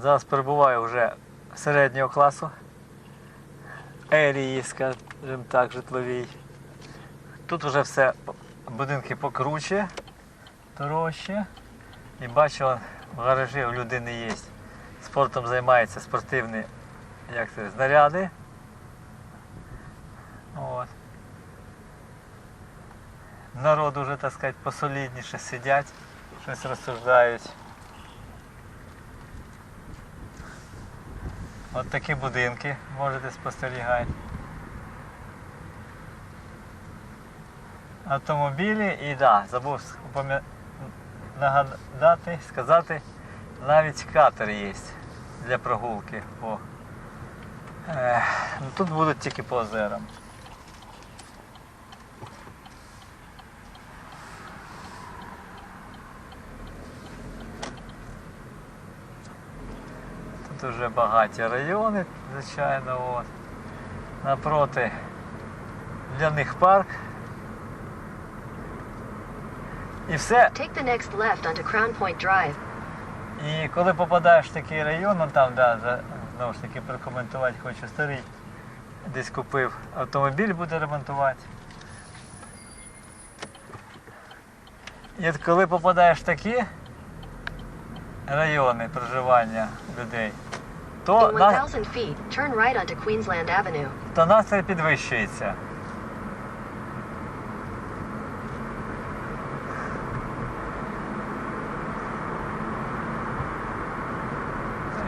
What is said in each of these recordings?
Зараз перебуваю вже середнього класу. Ерії, скажімо так, житловій. Тут вже все будинки покруче, дорожче. І бачу, в гаражі у людини є. Спортом займаються спортивні як це, знаряди. От. Народ уже, так сказати, посолідніше сидять, щось розсуждають. От такі будинки можете спостерігати. Автомобілі і да, забув нагадати, сказати, навіть катер є для прогулки. По, е, тут будуть тільки по озерам. Тут вже багаті райони, звичайно, от. Напроти для них парк. І все. Take the next left onto Crown Point Drive. І коли попадаєш в такий район, ну там, да, знову ж таки прокоментувати хочу старий. Десь купив автомобіль, буде ремонтувати. І от коли попадаєш в такі райони проживання людей, то, In на, 1,000 feet, turn right onto Queensland Avenue. то настрій підвищується.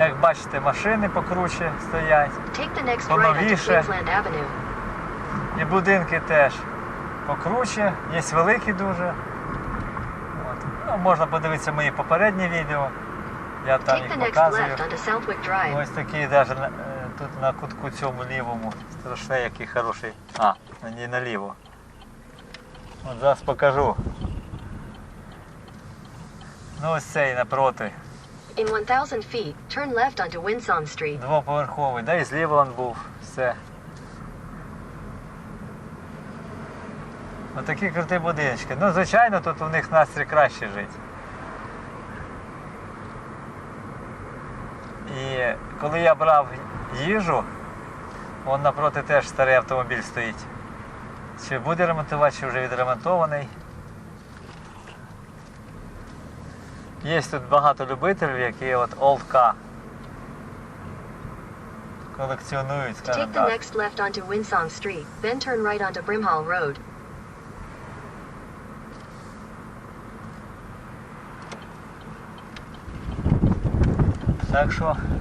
Як бачите, машини покруче стоять. Поновіше. І будинки теж покруче, є великі дуже. От. Ну, можна подивитися мої попередні відео. Я там їх показую. Ось такий навіть е, тут на кутку цьому лівому. Страшне, який хороший. А, не наліво. От зараз покажу. Ну ось цей напроти. In 1,000 feet, turn left onto Winsom Street. Двоповерховий. Да і зліва він був. Все. Отакі круті будиночки. Ну, звичайно, тут у них настрій краще жити. І коли я брав їжу, вон напроти теж старий автомобіль стоїть. Чи буде ремонтувати, чи вже відремонтований. Є тут багато любителів, які от Old Car колекціонують, скажімо Take the next left onto Winsom Street, then turn right onto Brimhall Road. Так що, якщо ти At the light, таке, turn right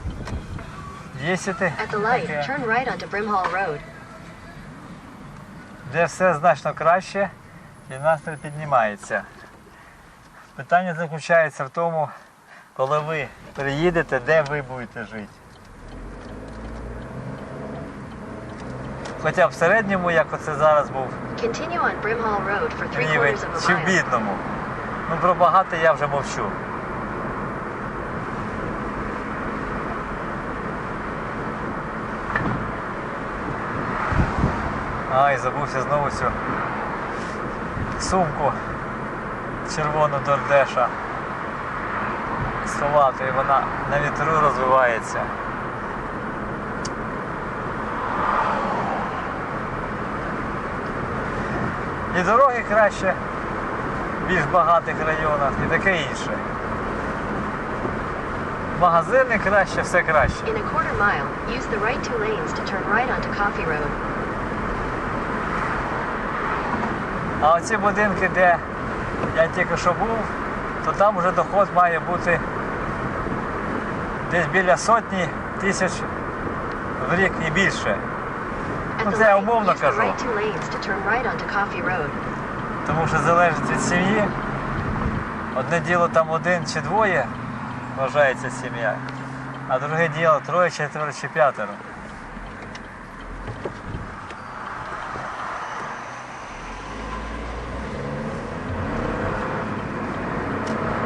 onto Brimhall Road. де все значно краще і настрій піднімається. Питання заключається в тому, коли ви приїдете, де ви будете жити. Хоча в середньому, як оце зараз був рівень, чи в бідному. Ну про багато я вже мовчу. Ай, забувся знову цю сумку червону Дордеша сховати, і вона на вітру розвивається. І дороги краще в більш багатих районах і таке інше. Магазини краще, все краще. In a quarter mile, use the right two lanes to turn right onto Coffee Road. А оці будинки, де я тільки що був, то там вже доход має бути десь біля сотні тисяч в рік і більше. Ну, це я умовно кажу. Тому що залежить від сім'ї. Одне діло там один чи двоє вважається сім'я, а друге діло троє, четверо чи п'ятеро.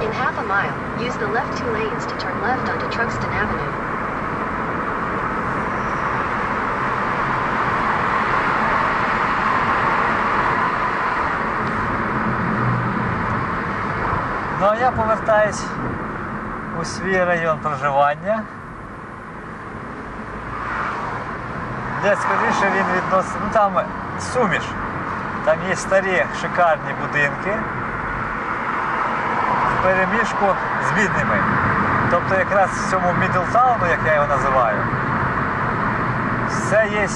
In half a mile, use the left two lanes to turn left onto Truxton Avenue. Ну а я повертаюсь у свій район проживання. Де скоріше він відносить. Ну там суміш. Там є старі шикарні будинки переміжку з бідними. Тобто якраз в цьому Мідлтауну, як я його називаю, все є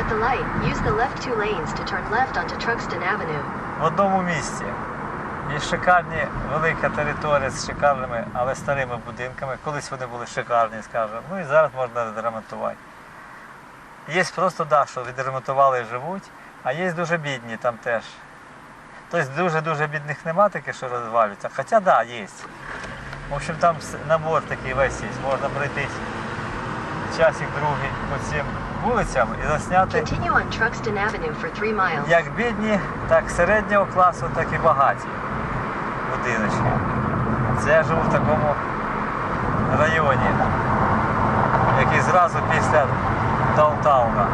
At the light, use the left two lanes to turn left onto Truxton Avenue. в одному місці. Є шикарні велика територія з шикарними, але старими будинками. Колись вони були шикарні, скажімо. Ну і зараз можна відремонтувати. Є просто да, що відремонтували і живуть, а є дуже бідні там теж. Тобто дуже-дуже бідних нема таких, що розвалюються. Хоча так, да, є. В общем, там набор такий весь є. Можна пройтись часик другий по цим вулицям і засняти Continue on Truxton Avenue for 3 miles. як бідні, так середнього класу, так і багаті будиночки. Це я живу в такому районі, який зразу після даунтауна.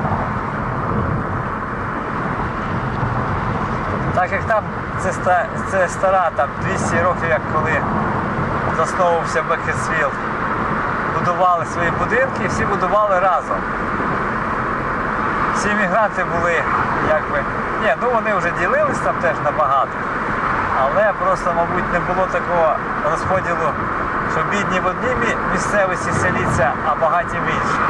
Так як там це, ста- це стара, там 200 років, як коли засновувався Бекетсвілд, будували свої будинки і всі будували разом. Всі мігранти були якби. Ні, ну вони вже ділились там теж набагато. Але просто, мабуть, не було такого розподілу, що бідні в одній місцевості селіться, а багаті в іншій.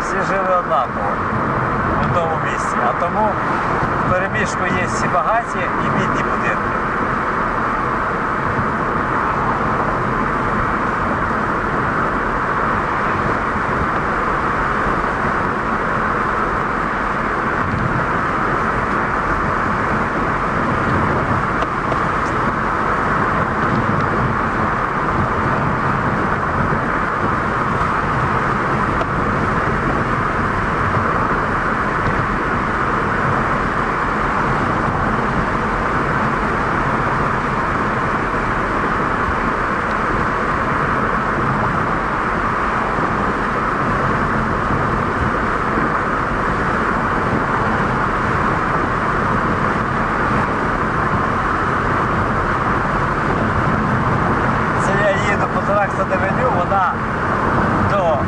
Всі жили однаково одному місці. А тому переміжку є всі багаті і бідні будинки. Це я їду по Тракса Девеню, вона до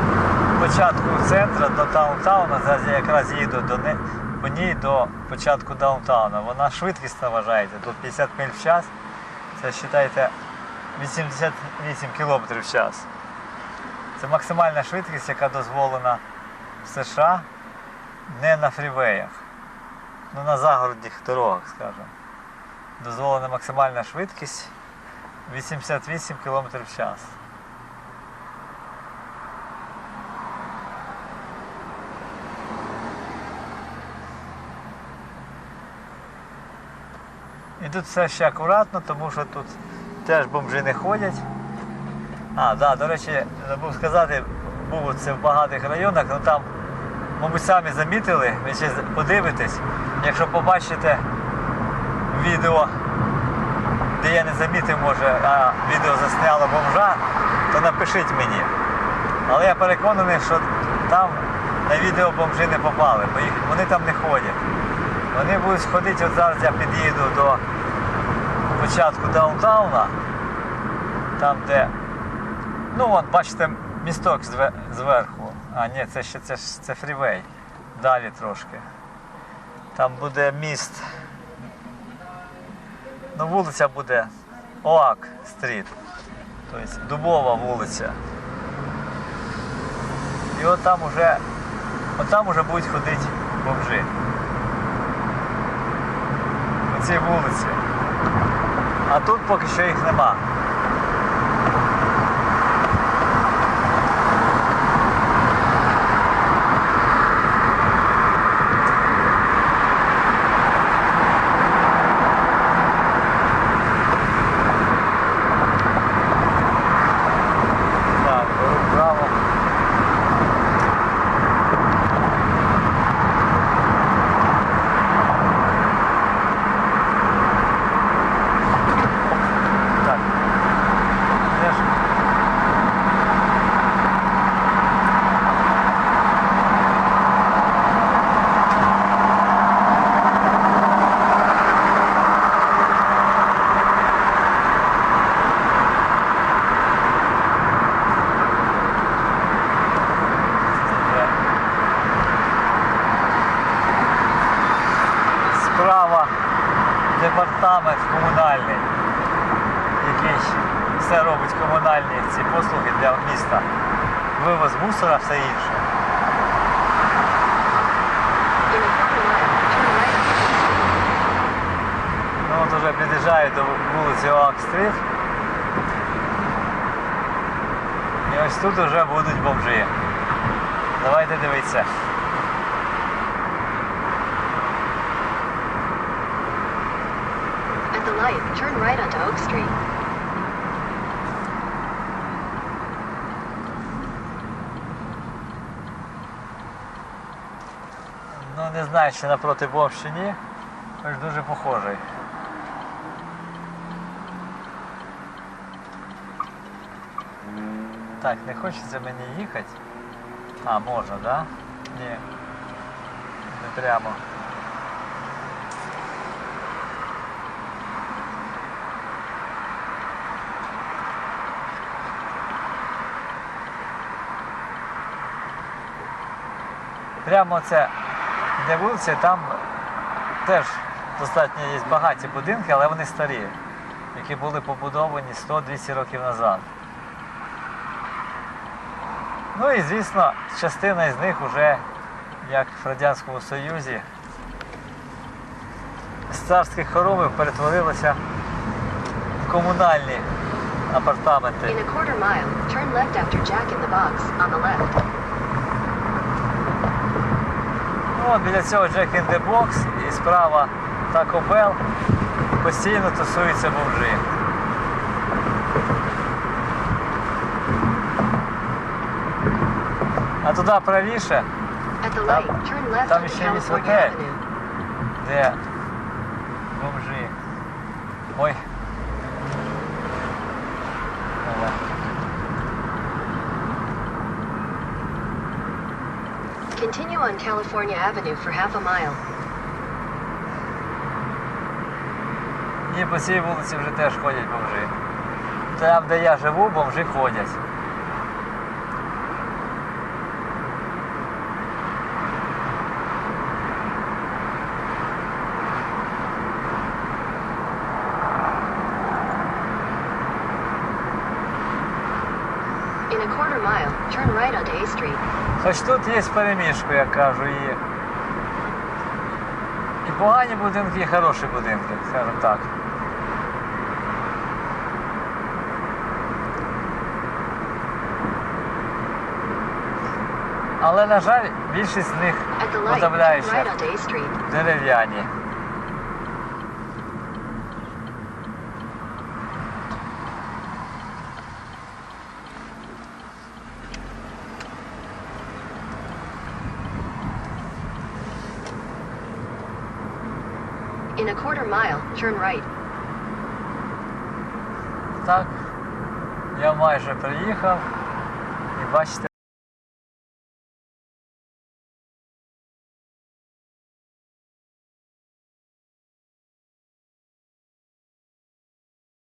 початку центру, до даунтауна, зараз я якраз їду до не, по ній до початку даунтауна. Вона швидкість вважається, до 50 миль в час. Це вважайте 88 км в час. Це максимальна швидкість, яка дозволена в США не на фрівеях, ну на загородних дорогах, скажімо. Дозволена максимальна швидкість 88 км в час. І тут все ще акуратно, тому що тут теж бомжі не ходять. А, да, до речі, забув сказати, був це в багатих районах, ну там, мабуть, самі замітили, ви ще подивитесь, якщо побачите відео де я не замітив, може, а відео засняло бомжа, то напишіть мені. Але я переконаний, що там на відео бомжі не попали, бо їх, вони там не ходять. Вони будуть ходити, от зараз я під'їду до початку даунтауна, там де, ну от бачите, місток зверху. А ні, це ще це, це фрівей. Далі трошки. Там буде міст. Ну, вулиця буде Оак стріт, тобто дубова вулиця. І от там уже, от там уже будуть ходити бомжі. Цій вулиці. А тут поки що їх нема. Так, беру вправо. Так, апартамент комунальний, який все робить комунальні ці послуги для міста. Вивоз мусора, все інше. Ну от уже під'їжджаю до вулиці Оак-стріт. І ось тут вже будуть бомжі. Давайте дивитися. Turn right onto Oak Street. Ну не знаю, чи напроти бомж чи ні. Хоч дуже похожий. Так, не хочеться мені їхати. А, можна, да? Ні. Не прямо. Прямо це, де вулиця, там теж достатньо є багаті будинки, але вони старі, які були побудовані 100-200 років назад. Ну і звісно, частина із них вже, як в Радянському Союзі, з царських хоромів перетворилися в комунальні апартаменти. In a quarter mile, turn left after Jack in the Box on the left. Ну, от біля цього Jack in the Box і справа Taco Bell постійно тусуються бомжі. А туди правіше, Там- там ще є California де бомжі. Ой. Давай. Continue on California Avenue for half a mile. Ні, по цій вулиці вже теж ходять бомжи. Там, де я живу, бомжи ходять. In a quarter mile, turn right onto A Street. Хоч тут є переміжку, як кажу, і, і погані будинки, і хороші будинки, скажімо так. Але, на жаль, більшість з них At the light, turn подавляюча right onto A Street. дерев'яні. In a quarter mile, turn right. Так, я майже приїхав і бачите.